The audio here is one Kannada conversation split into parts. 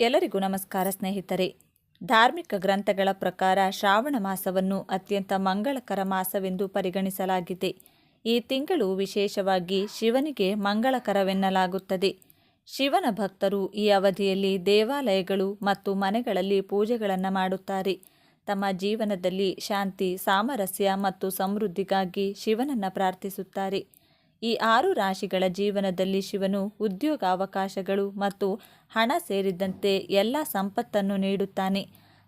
ಎಲ್ಲರಿಗೂ ನಮಸ್ಕಾರ ಸ್ನೇಹಿತರೆ. ಧಾರ್ಮಿಕ ಗ್ರಂಥಗಳ ಪ್ರಕಾರ ಶ್ರಾವಣ ಮಾಸವನ್ನು ಅತ್ಯಂತ ಮಂಗಳಕರ ಮಾಸವೆಂದು ಪರಿಗಣಿಸಲಾಗಿದೆ. ಈ ತಿಂಗಳು ವಿಶೇಷವಾಗಿ ಶಿವನಿಗೆ ಮಂಗಳಕರವೆನ್ನಲಾಗುತ್ತದೆ. ಶಿವನ ಭಕ್ತರು ಈ ಅವಧಿಯಲ್ಲಿ ದೇವಾಲಯಗಳು ಮತ್ತು ಮನೆಗಳಲ್ಲಿ ಪೂಜೆಗಳನ್ನು ಮಾಡುತ್ತಾರೆ. ತಮ್ಮ ಜೀವನದಲ್ಲಿ ಶಾಂತಿ, ಸಾಮರಸ್ಯ ಮತ್ತು ಸಮೃದ್ಧಿಗಾಗಿ ಶಿವನನ್ನು ಪ್ರಾರ್ಥಿಸುತ್ತಾರೆ. ಈ ಆರು ರಾಶಿಗಳ ಜೀವನದಲ್ಲಿ ಶಿವನು ಉದ್ಯೋಗಾವಕಾಶಗಳು ಮತ್ತು ಹಣ ಸೇರಿದಂತೆ ಎಲ್ಲ ಸಂಪತ್ತನ್ನು ನೀಡುತ್ತಾನೆ.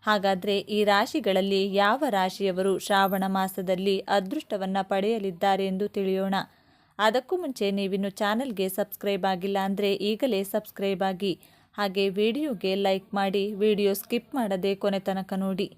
ಹಾಗಾದರೆ ಈ ರಾಶಿಗಳಲ್ಲಿ ಯಾವ ರಾಶಿಯವರು ಶ್ರಾವಣ ಮಾಸದಲ್ಲಿ ಅದೃಷ್ಟವನ್ನು ಪಡೆಯಲಿದ್ದಾರೆ ಎಂದು ತಿಳಿಯೋಣ. ಅದಕ್ಕೂ ಮುಂಚೆ ನೀವಿನ್ನು ಚಾನಲ್ಗೆ ಸಬ್ಸ್ಕ್ರೈಬ್ ಆಗಿಲ್ಲ ಅಂದರೆ ಈಗಲೇ ಸಬ್ಸ್ಕ್ರೈಬ್ ಆಗಿ, ಹಾಗೆ ವಿಡಿಯೋಗೆ ಲೈಕ್ ಮಾಡಿ, ವಿಡಿಯೋ ಸ್ಕಿಪ್ ಮಾಡದೆ ಕೊನೆ ತನಕ ನೋಡಿ.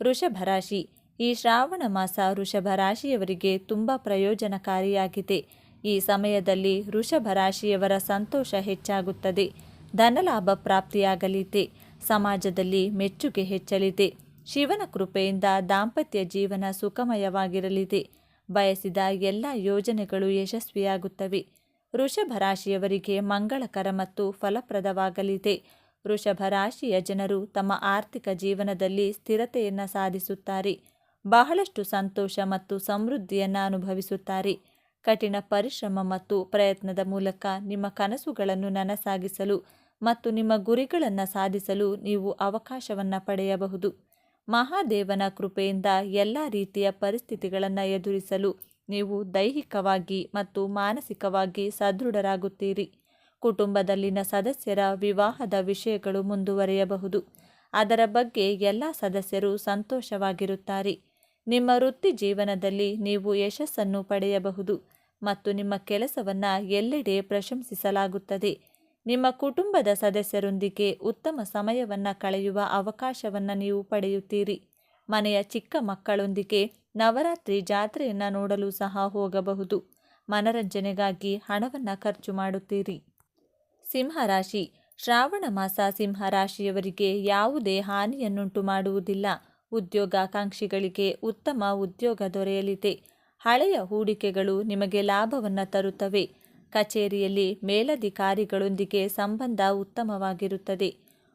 ವೃಷಭ ರಾಶಿ, ಈ ಶ್ರಾವಣ ಮಾಸ ವೃಷಭ ರಾಶಿಯವರಿಗೆ ತುಂಬ ಪ್ರಯೋಜನಕಾರಿಯಾಗಿದೆ. ಈ ಸಮಯದಲ್ಲಿ ವೃಷಭ ರಾಶಿಯವರ ಸಂತೋಷ ಹೆಚ್ಚಾಗುತ್ತದೆ. ಧನಲಾಭ ಪ್ರಾಪ್ತಿಯಾಗಲಿದೆ. ಸಮಾಜದಲ್ಲಿ ಮೆಚ್ಚುಗೆ ಹೆಚ್ಚಲಿದೆ. ಶಿವನ ಕೃಪೆಯಿಂದ ದಾಂಪತ್ಯ ಜೀವನ ಸುಖಮಯವಾಗಿರಲಿದೆ. ಬಯಸಿದ ಎಲ್ಲ ಯೋಜನೆಗಳು ಯಶಸ್ವಿಯಾಗುತ್ತವೆ. ವೃಷಭ ರಾಶಿಯವರಿಗೆ ಮಂಗಳಕರ ಮತ್ತು ಫಲಪ್ರದವಾಗಲಿದೆ. ವೃಷಭ ರಾಶಿಯ ಜನರು ತಮ್ಮ ಆರ್ಥಿಕ ಜೀವನದಲ್ಲಿ ಸ್ಥಿರತೆಯನ್ನು ಸಾಧಿಸುತ್ತಾರೆ. ಬಹಳಷ್ಟು ಸಂತೋಷ ಮತ್ತು ಸಮೃದ್ಧಿಯನ್ನು ಅನುಭವಿಸುತ್ತಾರೆ. ಕಠಿಣ ಪರಿಶ್ರಮ ಮತ್ತು ಪ್ರಯತ್ನದ ಮೂಲಕ ನಿಮ್ಮ ಕನಸುಗಳನ್ನು ನನಸಾಗಿಸಲು ಮತ್ತು ನಿಮ್ಮ ಗುರಿಗಳನ್ನು ಸಾಧಿಸಲು ನೀವು ಅವಕಾಶವನ್ನು ಪಡೆಯಬಹುದು. ಮಹಾದೇವನ ಕೃಪೆಯಿಂದ ಎಲ್ಲ ರೀತಿಯ ಪರಿಸ್ಥಿತಿಗಳನ್ನು ಎದುರಿಸಲು ನೀವು ದೈಹಿಕವಾಗಿ ಮತ್ತು ಮಾನಸಿಕವಾಗಿ ಸದೃಢರಾಗುತ್ತೀರಿ. ಕುಟುಂಬದಲ್ಲಿನ ಸದಸ್ಯರ ವಿವಾಹದ ವಿಷಯಗಳು ಮುಂದುವರಿಯಬಹುದು. ಅದರ ಬಗ್ಗೆ ಎಲ್ಲ ಸದಸ್ಯರು ಸಂತೋಷವಾಗಿರುತ್ತಾರೆ. ನಿಮ್ಮ ವೃತ್ತಿ ಜೀವನದಲ್ಲಿ ನೀವು ಯಶಸ್ಸನ್ನು ಪಡೆಯಬಹುದು ಮತ್ತು ನಿಮ್ಮ ಕೆಲಸವನ್ನು ಎಲ್ಲೆಡೆ ಪ್ರಶಂಸಿಸಲಾಗುತ್ತದೆ. ನಿಮ್ಮ ಕುಟುಂಬದ ಸದಸ್ಯರೊಂದಿಗೆ ಉತ್ತಮ ಸಮಯವನ್ನು ಕಳೆಯುವ ಅವಕಾಶವನ್ನು ನೀವು ಪಡೆಯುತ್ತೀರಿ. ಮನೆಯ ಚಿಕ್ಕ ಮಕ್ಕಳೊಂದಿಗೆ ನವರಾತ್ರಿ ಜಾತ್ರೆಯನ್ನು ನೋಡಲು ಸಹ ಹೋಗಬಹುದು. ಮನರಂಜನೆಗಾಗಿ ಹಣವನ್ನು ಖರ್ಚು ಮಾಡುತ್ತೀರಿ. ಸಿಂಹರಾಶಿ ಶ್ರಾವಣ ಮಾಸ ಸಿಂಹರಾಶಿಯವರಿಗೆ ಯಾವುದೇ ಹಾನಿಯನ್ನುಂಟು ಮಾಡುವುದಿಲ್ಲ. ಉದ್ಯೋಗಾಕಾಂಕ್ಷಿಗಳಿಗೆ ಉತ್ತಮ ಉದ್ಯೋಗ ದೊರೆಯಲಿದೆ. ಹಳೆಯ ಹೂಡಿಕೆಗಳು ನಿಮಗೆ ಲಾಭವನ್ನು ತರುತ್ತವೆ. ಕಚೇರಿಯಲ್ಲಿ ಮೇಲಧಿಕಾರಿಗಳೊಂದಿಗೆ ಸಂಬಂಧ ಉತ್ತಮವಾಗಿರುತ್ತದೆ.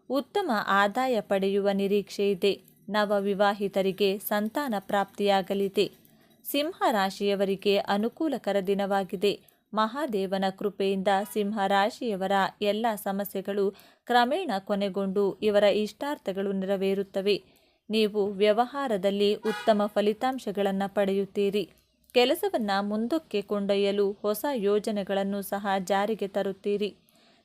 ಉತ್ತಮ ಆದಾಯ ಪಡೆಯುವ ನಿರೀಕ್ಷೆ ಇದೆ. ನವ ವಿವಾಹಿತರಿಗೆ ಸಂತಾನ ಪ್ರಾಪ್ತಿಯಾಗಲಿದೆ. ಸಿಂಹ ರಾಶಿಯವರಿಗೆ ಅನುಕೂಲಕರ ದಿನವಾಗಿದೆ. ಮಹಾದೇವನ ಕೃಪೆಯಿಂದ ಸಿಂಹ ರಾಶಿಯವರ ಎಲ್ಲ ಸಮಸ್ಯೆಗಳು ಕ್ರಮೇಣ ಕೊನೆಗೊಂಡು ಇವರ ಇಷ್ಟಾರ್ಥಗಳು ನೆರವೇರುತ್ತವೆ. ನೀವು ವ್ಯವಹಾರದಲ್ಲಿ ಉತ್ತಮ ಫಲಿತಾಂಶಗಳನ್ನು ಪಡೆಯುತ್ತೀರಿ. ಕೆಲಸವನ್ನು ಮುಂದಕ್ಕೆ ಕೊಂಡೊಯ್ಯಲು ಹೊಸ ಯೋಜನೆಗಳನ್ನು ಸಹ ಜಾರಿಗೆ ತರುತ್ತೀರಿ.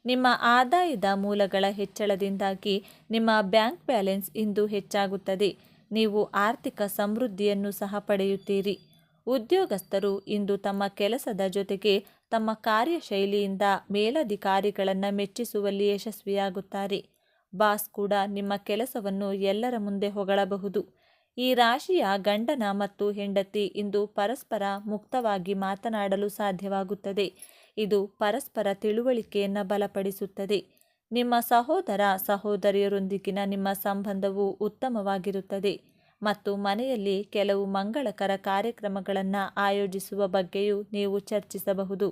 ನಿಮ್ಮ ಆದಾಯದ ಮೂಲಗಳ ಹೆಚ್ಚಳದಿಂದಾಗಿ ನಿಮ್ಮ ಬ್ಯಾಂಕ್ ಬ್ಯಾಲೆನ್ಸ್ ಇಂದು ಹೆಚ್ಚಾಗುತ್ತದೆ. ನೀವು ಆರ್ಥಿಕ ಸಮೃದ್ಧಿಯನ್ನು ಸಹ ಪಡೆಯುತ್ತೀರಿ. ಉದ್ಯೋಗಸ್ಥರು ಇಂದು ತಮ್ಮ ಕೆಲಸದ ಜೊತೆಗೆ ತಮ್ಮ ಕಾರ್ಯಶೈಲಿಯಿಂದ ಮೇಲಧಿಕಾರಿಗಳನ್ನು ಮೆಚ್ಚಿಸುವಲ್ಲಿ ಯಶಸ್ವಿಯಾಗುತ್ತಾರೆ. ಬಾಸ್ ಕೂಡ ನಿಮ್ಮ ಕೆಲಸವನ್ನು ಎಲ್ಲರ ಮುಂದೆ ಹೊಗಳಬಹುದು. ಈ ರಾಶಿಯ ಗಂಡನ ಮತ್ತು ಹೆಂಡತಿ ಇಂದು ಪರಸ್ಪರ ಮುಕ್ತವಾಗಿ ಮಾತನಾಡಲು ಸಾಧ್ಯವಾಗುತ್ತದೆ. ಇದು ಪರಸ್ಪರ ತಿಳುವಳಿಕೆಯನ್ನು ಬಲಪಡಿಸುತ್ತದೆ. ನಿಮ್ಮ ಸಹೋದರ ಸಹೋದರಿಯರೊಂದಿಗಿನ ನಿಮ್ಮ ಸಂಬಂಧವು ಉತ್ತಮವಾಗಿರುತ್ತದೆ ಮತ್ತು ಮನೆಯಲ್ಲಿ ಕೆಲವು ಮಂಗಳಕರ ಕಾರ್ಯಕ್ರಮಗಳನ್ನು ಆಯೋಜಿಸುವ ಬಗ್ಗೆಯೂ ನೀವು ಚರ್ಚಿಸಬಹುದು.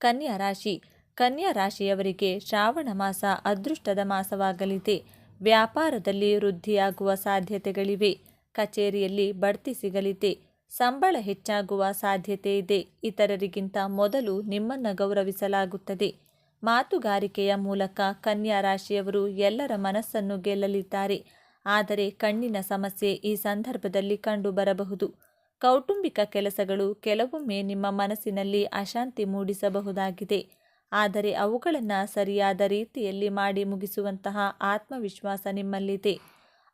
ಕನ್ಯಾ ರಾಶಿ ಕನ್ಯಾ ರಾಶಿಯವರಿಗೆ ಶ್ರಾವಣ ಮಾಸ ಅದೃಷ್ಟದ ಮಾಸವಾಗಲಿದೆ. ವ್ಯಾಪಾರದಲ್ಲಿ ವೃದ್ಧಿಯಾಗುವ ಸಾಧ್ಯತೆಗಳಿವೆ. ಕಚೇರಿಯಲ್ಲಿ ಬಡ್ತಿ ಸಿಗಲಿದೆ. ಸಂಬಳ ಹೆಚ್ಚಾಗುವ ಸಾಧ್ಯತೆ ಇದೆ. ಇತರರಿಗಿಂತ ಮೊದಲು ನಿಮ್ಮನ್ನು ಗೌರವಿಸಲಾಗುತ್ತದೆ. ಮಾತುಗಾರಿಕೆಯ ಮೂಲಕ ಕನ್ಯಾ ರಾಶಿಯವರು ಎಲ್ಲರ ಮನಸ್ಸನ್ನು ಗೆಲ್ಲಲಿದ್ದಾರೆ. ಆದರೆ ಕಣ್ಣಿನ ಸಮಸ್ಯೆ ಈ ಸಂದರ್ಭದಲ್ಲಿ ಕಂಡುಬರಬಹುದು. ಕೌಟುಂಬಿಕ ಕೆಲಸಗಳು ಕೆಲವೊಮ್ಮೆ ನಿಮ್ಮ ಮನಸ್ಸಿನಲ್ಲಿ ಅಶಾಂತಿ ಮೂಡಿಸಬಹುದಾಗಿದೆ. ಆದರೆ ಅವುಗಳನ್ನು ಸರಿಯಾದ ರೀತಿಯಲ್ಲಿ ಮಾಡಿ ಮುಗಿಸುವಂತಹ ಆತ್ಮವಿಶ್ವಾಸ ನಿಮ್ಮಲ್ಲಿದೆ.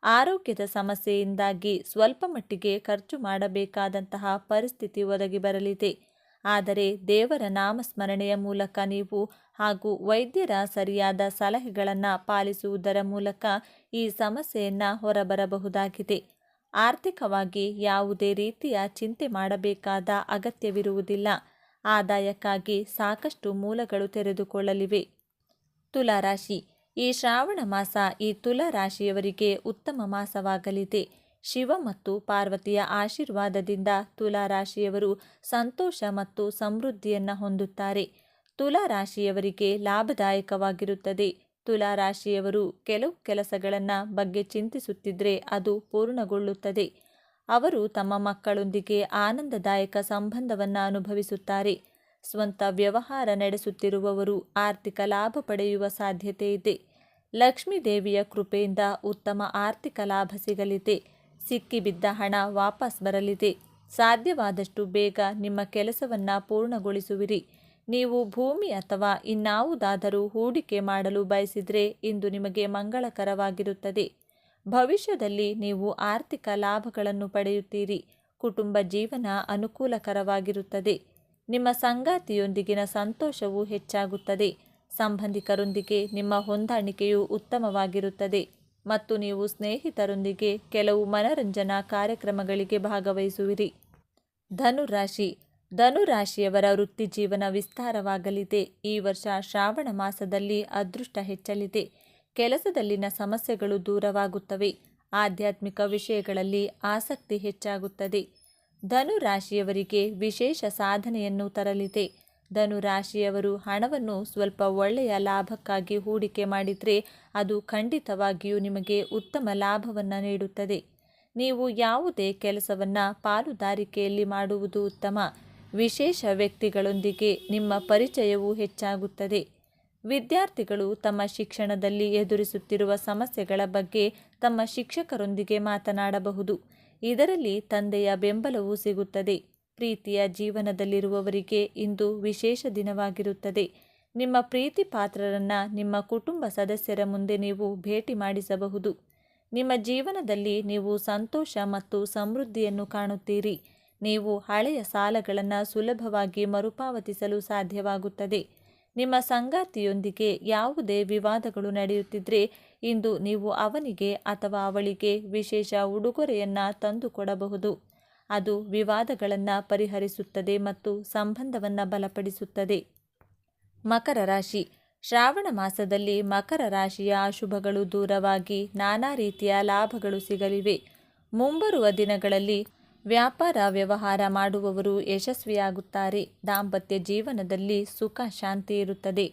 ಆರೋಗ್ಯದ ಸಮಸ್ಯೆಯಿಂದಾಗಿ ಸ್ವಲ್ಪ ಮಟ್ಟಿಗೆ ಖರ್ಚು ಮಾಡಬೇಕಾದಂತಹ ಪರಿಸ್ಥಿತಿ ಒದಗಿ ಬರಲಿದೆ. ಆದರೆ ದೇವರ ನಾಮಸ್ಮರಣೆಯ ಮೂಲಕ ನೀವು ಹಾಗೂ ವೈದ್ಯರ ಸರಿಯಾದ ಸಲಹೆಗಳನ್ನು ಪಾಲಿಸುವುದರ ಮೂಲಕ ಈ ಸಮಸ್ಯೆಯನ್ನು ಹೊರಬರಬಹುದಾಗಿದೆ. ಆರ್ಥಿಕವಾಗಿ ಯಾವುದೇ ರೀತಿಯ ಚಿಂತೆ ಮಾಡಬೇಕಾದ ಅಗತ್ಯವಿರುವುದಿಲ್ಲ. ಆದಾಯಕ್ಕಾಗಿ ಸಾಕಷ್ಟು ಮೂಲಗಳು ತೆರೆದುಕೊಳ್ಳಲಿವೆ. ತುಲಾರಾಶಿ. ಈ ಶ್ರಾವಣ ಮಾಸ ಈ ತುಲಾ ರಾಶಿಯವರಿಗೆ ಉತ್ತಮ ಮಾಸವಾಗಲಿದೆ. ಶಿವ ಮತ್ತು ಪಾರ್ವತಿಯ ಆಶೀರ್ವಾದದಿಂದ ತುಲಾ ರಾಶಿಯವರು ಸಂತೋಷ ಮತ್ತು ಸಮೃದ್ಧಿಯನ್ನು ಹೊಂದುತ್ತಾರೆ. ತುಲಾ ರಾಶಿಯವರಿಗೆ ಲಾಭದಾಯಕವಾಗಿರುತ್ತದೆ. ತುಲಾ ರಾಶಿಯವರು ಕೆಲವು ಕೆಲಸಗಳನ್ನು ಬಗ್ಗೆ ಚಿಂತಿಸುತ್ತಿದ್ದರೆ ಅದು ಪೂರ್ಣಗೊಳ್ಳುತ್ತದೆ. ಅವರು ತಮ್ಮ ಮಕ್ಕಳೊಂದಿಗೆ ಆನಂದದಾಯಕ ಸಂಬಂಧವನ್ನು ಅನುಭವಿಸುತ್ತಾರೆ. ಸ್ವಂತ ವ್ಯವಹಾರ ನಡೆಸುತ್ತಿರುವವರು ಆರ್ಥಿಕ ಲಾಭ ಪಡೆಯುವ ಸಾಧ್ಯತೆ ಇದೆ. ಲಕ್ಷ್ಮೀದೇವಿಯ ಕೃಪೆಯಿಂದ ಉತ್ತಮ ಆರ್ಥಿಕ ಲಾಭ ಸಿಗಲಿದೆ. ಸಿಕ್ಕಿಬಿದ್ದ ಹಣ ವಾಪಸ್ ಬರಲಿದೆ. ಸಾಧ್ಯವಾದಷ್ಟು ಬೇಗ ನಿಮ್ಮ ಕೆಲಸವನ್ನು ಪೂರ್ಣಗೊಳಿಸುವಿರಿ. ನೀವು ಭೂಮಿ ಅಥವಾ ಇನ್ನಾವುದಾದರೂ ಹೂಡಿಕೆ ಮಾಡಲು ಬಯಸಿದರೆ ಇಂದು ನಿಮಗೆ ಮಂಗಳಕರವಾಗಿರುತ್ತದೆ. ಭವಿಷ್ಯದಲ್ಲಿ ನೀವು ಆರ್ಥಿಕ ಲಾಭಗಳನ್ನು ಪಡೆಯುತ್ತೀರಿ. ಕುಟುಂಬ ಜೀವನ ಅನುಕೂಲಕರವಾಗಿರುತ್ತದೆ. ನಿಮ್ಮ ಸಂಗಾತಿಯೊಂದಿಗಿನ ಸಂತೋಷವು ಹೆಚ್ಚಾಗುತ್ತದೆ. ಸಂಬಂಧಿಕರೊಂದಿಗೆ ನಿಮ್ಮ ಹೊಂದಾಣಿಕೆಯು ಉತ್ತಮವಾಗಿರುತ್ತದೆ. ಮತ್ತು ನೀವು ಸ್ನೇಹಿತರೊಂದಿಗೆ ಕೆಲವು ಮನರಂಜನಾ ಕಾರ್ಯಕ್ರಮಗಳಿಗೆ ಭಾಗವಹಿಸುವಿರಿ. ಧನುರಾಶಿ. ಧನುರಾಶಿಯವರ ವೃತ್ತಿ ಜೀವನ ವಿಸ್ತಾರವಾಗಲಿದೆ. ಈ ವರ್ಷ ಶ್ರಾವಣ ಮಾಸದಲ್ಲಿ ಅದೃಷ್ಟ ಹೆಚ್ಚಲಿದೆ. ಕೆಲಸದಲ್ಲಿನ ಸಮಸ್ಯೆಗಳು ದೂರವಾಗುತ್ತವೆ. ಆಧ್ಯಾತ್ಮಿಕ ವಿಷಯಗಳಲ್ಲಿ ಆಸಕ್ತಿ ಹೆಚ್ಚಾಗುತ್ತದೆ. ಧನುರಾಶಿಯವರಿಗೆ ವಿಶೇಷ ಸಾಧನೆಯನ್ನು ತರಲಿದೆ. ಧನುರಾಶಿಯವರು ಹಣವನ್ನು ಸ್ವಲ್ಪ ಒಳ್ಳೆಯ ಲಾಭಕ್ಕಾಗಿ ಹೂಡಿಕೆ ಮಾಡಿದರೆ ಅದು ಖಂಡಿತವಾಗಿಯೂ ನಿಮಗೆ ಉತ್ತಮ ಲಾಭವನ್ನು ನೀಡುತ್ತದೆ. ನೀವು ಯಾವುದೇ ಕೆಲಸವನ್ನು ಪಾಲುದಾರಿಕೆಯಲ್ಲಿ ಮಾಡುವುದು ಉತ್ತಮ. ವಿಶೇಷ ವ್ಯಕ್ತಿಗಳೊಂದಿಗೆ ನಿಮ್ಮ ಪರಿಚಯವು ಹೆಚ್ಚಾಗುತ್ತದೆ. ವಿದ್ಯಾರ್ಥಿಗಳು ತಮ್ಮ ಶಿಕ್ಷಣದಲ್ಲಿ ಎದುರಿಸುತ್ತಿರುವ ಸಮಸ್ಯೆಗಳ ಬಗ್ಗೆ ತಮ್ಮ ಶಿಕ್ಷಕರೊಂದಿಗೆ ಮಾತನಾಡಬಹುದು. ಇದರಲ್ಲಿ ತಂದೆಯ ಬೆಂಬಲವೂ ಸಿಗುತ್ತದೆ. ಪ್ರೀತಿಯ ಜೀವನದಲ್ಲಿರುವವರಿಗೆ ಇಂದು ವಿಶೇಷ ದಿನವಾಗಿರುತ್ತದೆ. ನಿಮ್ಮ ಪ್ರೀತಿ ಪಾತ್ರರನ್ನು ನಿಮ್ಮ ಕುಟುಂಬ ಸದಸ್ಯರ ಮುಂದೆ ನೀವು ಭೇಟಿ ಮಾಡಿಸಬಹುದು. ನಿಮ್ಮ ಜೀವನದಲ್ಲಿ ನೀವು ಸಂತೋಷ ಮತ್ತು ಸಮೃದ್ಧಿಯನ್ನು ಕಾಣುತ್ತೀರಿ. ನೀವು ಹಳೆಯ ಸಾಲಗಳನ್ನು ಸುಲಭವಾಗಿ ಮರುಪಾವತಿಸಲು ಸಾಧ್ಯವಾಗುತ್ತದೆ. ನಿಮ್ಮ ಸಂಗಾತಿಯೊಂದಿಗೆ ಯಾವುದೇ ವಿವಾದಗಳು ನಡೆಯುತ್ತಿದ್ದರೆ ಇಂದು ನೀವು ಅವನಿಗೆ ಅಥವಾ ಅವಳಿಗೆ ವಿಶೇಷ ಉಡುಗೊರೆಯನ್ನು ತಂದುಕೊಡಬಹುದು. ಅದು ವಿವಾದಗಳನ್ನು ಪರಿಹರಿಸುತ್ತದೆ ಮತ್ತು ಸಂಬಂಧವನ್ನು ಬಲಪಡಿಸುತ್ತದೆ. ಮಕರ ರಾಶಿ. ಶ್ರಾವಣ ಮಾಸದಲ್ಲಿ ಮಕರ ರಾಶಿಯ ಅಶುಭಗಳು ದೂರವಾಗಿ ನಾನಾ ರೀತಿಯ ಲಾಭಗಳು ಸಿಗಲಿವೆ. ಮುಂಬರುವ ದಿನಗಳಲ್ಲಿ ವ್ಯಾಪಾರ ವ್ಯವಹಾರ ಮಾಡುವವರು ಯಶಸ್ವಿಯಾಗುತ್ತಾರೆ. ದಾಂಪತ್ಯ ಜೀವನದಲ್ಲಿ ಸುಖ, ಶಾಂತಿ ಇರುತ್ತದೆ.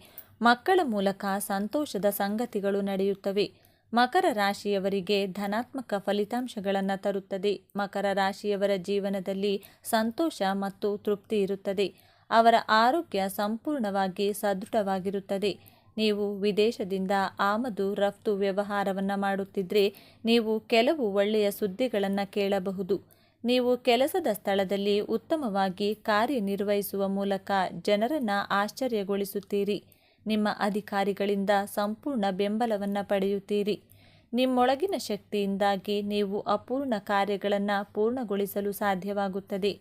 ಮಕ್ಕಳ ಮೂಲಕ ಸಂತೋಷದ ಸಂಗತಿಗಳು ನಡೆಯುತ್ತವೆ. ಮಕರ ರಾಶಿಯವರಿಗೆ ಧನಾತ್ಮಕ ಫಲಿತಾಂಶಗಳನ್ನು ತರುತ್ತದೆ. ಮಕರ ರಾಶಿಯವರ ಜೀವನದಲ್ಲಿ ಸಂತೋಷ ಮತ್ತು ತೃಪ್ತಿ ಇರುತ್ತದೆ. ಅವರ ಆರೋಗ್ಯ ಸಂಪೂರ್ಣವಾಗಿ ಸದೃಢವಾಗಿರುತ್ತದೆ. ನೀವು ವಿದೇಶದಿಂದ ಆಮದು, ರಫ್ತು ವ್ಯವಹಾರವನ್ನು ಮಾಡುತ್ತಿದ್ದರೆ ನೀವು ಕೆಲವು ಒಳ್ಳೆಯ ಸುದ್ದಿಗಳನ್ನು ಕೇಳಬಹುದು. ನೀವು ಕೆಲಸದ ಸ್ಥಳದಲ್ಲಿ ಉತ್ತಮವಾಗಿ ಕಾರ್ಯನಿರ್ವಹಿಸುವ ಮೂಲಕ ಜನರನ್ನು ಆಶ್ಚರ್ಯಗೊಳಿಸುತ್ತೀರಿ. ನಿಮ್ಮ ಅಧಿಕಾರಿಗಳಿಂದ ಸಂಪೂರ್ಣ ಬೆಂಬಲವನ್ನು ಪಡೆಯುತ್ತೀರಿ. ನಿಮ್ಮೊಳಗಿನ ಶಕ್ತಿಯಿಂದಾಗಿ ನೀವು ಅಪೂರ್ಣ ಕಾರ್ಯಗಳನ್ನು ಪೂರ್ಣಗೊಳಿಸಲು ಸಾಧ್ಯವಾಗುತ್ತದೆ.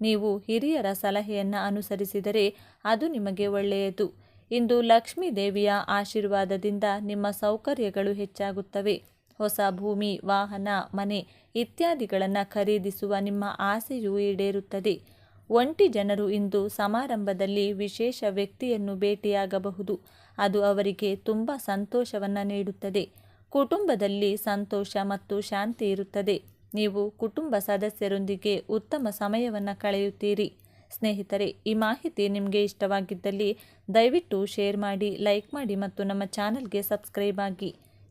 ನೀವು ಹಿರಿಯರ ಸಲಹೆಯನ್ನು ಅನುಸರಿಸಿದರೆ ಅದು ನಿಮಗೆ ಒಳ್ಳೆಯದು. ಇಂದು ಲಕ್ಷ್ಮೀ ದೇವಿಯ ಆಶೀರ್ವಾದದಿಂದ ನಿಮ್ಮ ಸೌಕರ್ಯಗಳು ಹೆಚ್ಚಾಗುತ್ತವೆ. ಹೊಸ ಭೂಮಿ, ವಾಹನ, ಮನೆ ಇತ್ಯಾದಿಗಳನ್ನು ಖರೀದಿಸುವ ನಿಮ್ಮ ಆಸೆಯು ಈಡೇರುತ್ತದೆ. ಒಂಟಿ ಜನರು ಇಂದು ಸಮಾರಂಭದಲ್ಲಿ ವಿಶೇಷ ವ್ಯಕ್ತಿಯನ್ನು ಭೇಟಿಯಾಗಬಹುದು. ಅದು ಅವರಿಗೆ ತುಂಬ ಸಂತೋಷವನ್ನು ನೀಡುತ್ತದೆ. ಕುಟುಂಬದಲ್ಲಿ ಸಂತೋಷ ಮತ್ತು ಶಾಂತಿ ಇರುತ್ತದೆ. ನೀವು ಕುಟುಂಬ ಸದಸ್ಯರೊಂದಿಗೆ ಉತ್ತಮ ಸಮಯವನ್ನು ಕಳೆಯುತ್ತೀರಿ. ಸ್ನೇಹಿತರೆ, ಈ ಮಾಹಿತಿ ನಿಮಗೆ ಇಷ್ಟವಾಗಿದ್ದಲ್ಲಿ ದಯವಿಟ್ಟು ಶೇರ್ ಮಾಡಿ, ಲೈಕ್ ಮಾಡಿ ಮತ್ತು ನಮ್ಮ ಚಾನಲ್ಗೆ ಸಬ್ಸ್ಕ್ರೈಬ್ ಆಗಿ.